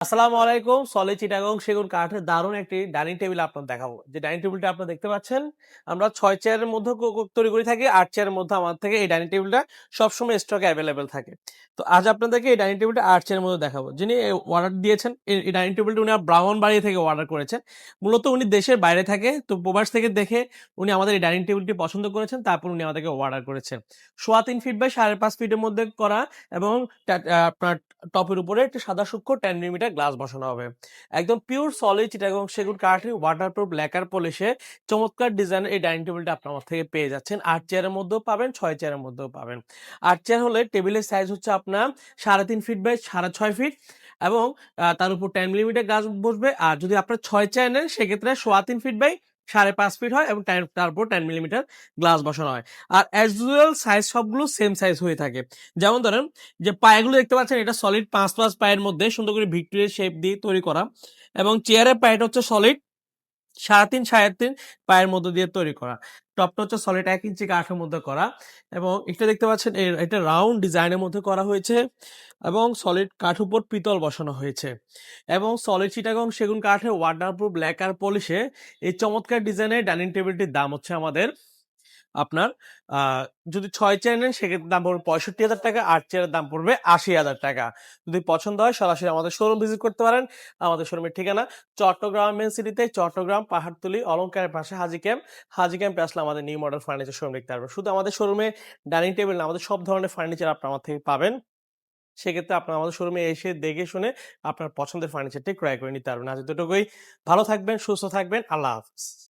আসসালামু আলাইকুম সলে চিটাগং সেগুন কাঠের দারুণ একটি ডাইনিং টেবিল আপনার দেখাবো। যে ডাইনিং টেবিলটা আপনারা দেখতে পাচ্ছেন, আমরা ছয় চেয়ারের মধ্যে তৈরি করে থাকি, আট চেয়ারের মধ্যে আমাদের থেকে এই ডাইনিং টেবিলটা সবসময় স্টকে অ্যাভেলেবেল থাকে। তো আজ আপনাদেরকে এই ডাইনিং টেবিলটা আট চেয়ারের মধ্যে দেখাবো। যিনি অর্ডার দিয়েছেন, এই- ডাইনিং টেবিলটা উনি ব্রাহ্মণ বাড়ি থেকে অর্ডার করেছেন। মূলত উনি দেশের বাইরে থাকে, তো প্রবাস থেকে দেখে উনি আমাদের এই ডাইনিং টেবিলটি পছন্দ করেছেন, তারপর উনি আমাদেরকে অর্ডার করেছেন। সোয়া তিন ফিট বাই সাড়ে পাঁচ ফিটের মধ্যে করা এবং আপনার টপের উপরে একটি সাদা সূক্ষ্ম টেন মিলিমিটার গ্লাস বসানো হবে। একদম পিওর সলিড চিটাগং সেগুন কাঠের ওয়াটারপ্রুফ ল্যাকার পলিশে চমৎকার ডিজাইনের এই ডাইনিং টেবিলটা আপনার আমার থেকে পেয়ে যাচ্ছেন। আট চেয়ারের মধ্যেও পাবেন, ছয় চেয়ারের মধ্যেও পাবেন। আট চেয়ার হলে টেবিলের সাইজ হচ্ছে আপনার সাড়ে তিন ফিট বাই সাড়ে ছয় ফিট এবং তার উপর টেন মিলিমিটার গ্লাস বসবে। আর যদি আপনার ছয় চেয়ার নেন, সেক্ষেত্রে সোয়া তিন ফিট বাই সাড়ে পাঁচ ফিট হয় এবং তারপর টেন মিলিমিটার গ্লাস বসানো হয়। আর অ্যাজ ইউজুয়াল সাইজ সবগুলো সেম সাইজ হয়ে থাকে। যেমন ধরেন যে পায়েগুলো দেখতে পাচ্ছেন, এটা সলিড পাঁচ পাঁচ পায়ের মধ্যে সুন্দর করে ভিক্টোরিয়া শেপ দিয়ে তৈরি করা। এবং চেয়ারের পায়েটা হচ্ছে সলিড সাড়ে তিন সাড়ে তিন পায়ের মধ্যে দিয়ে তৈরি করা। টপটা হচ্ছে সলিড এক ইঞ্চি কাঠের মধ্যে করা এবং এটা দেখতে পাচ্ছেন এটা রাউন্ড ডিজাইনের মধ্যে করা হয়েছে এবং সলিড কাঠ উপর পিতল বসানো হয়েছে এবং সলিড চিটাগং সেগুন কাঠের ব্ল্যাক আর পলিশে এই চমৎকার ডিজাইনের ডাইনিং টেবিলটির দাম হচ্ছে আমাদের আপনার যদি ছয় চেয়ার নেন, সেক্ষেত্রে দাম পড়বে পঁয়ষট্টি হাজার টাকা, আট চেয়ারের দাম পড়বে আশি হাজার টাকা। যদি পছন্দ হয়, সরাসরি আমাদের শোরুম ভিজিট করতে পারেন, আমাদের শোরুমের ঠিকানা চট্টগ্রাম মেন সিটিতে চট্টগ্রাম, পাহাড়তলি অলঙ্কারের পাশে হাজি ক্যাম্প হাজি ক্যাম্পে আসলে আমাদের নিউ মডেল ফার্নিচার শোরুম দেখতে পারবেন। শুধু আমাদের শোরুমে ডাইনিং টেবিল না, আমাদের সব ধরনের ফার্নিচার আপনার আমার থেকে পাবেন। সেক্ষেত্রে আপনার আমাদের শোরুমে এসে দেখে শুনে আপনার পছন্দের ফার্নিচারটি ক্রয় করে নিতে পারবেন। আজ এতটুকুই। ভালো থাকবেন, সুস্থ থাকবেন। আল্লাহ হাফিজ।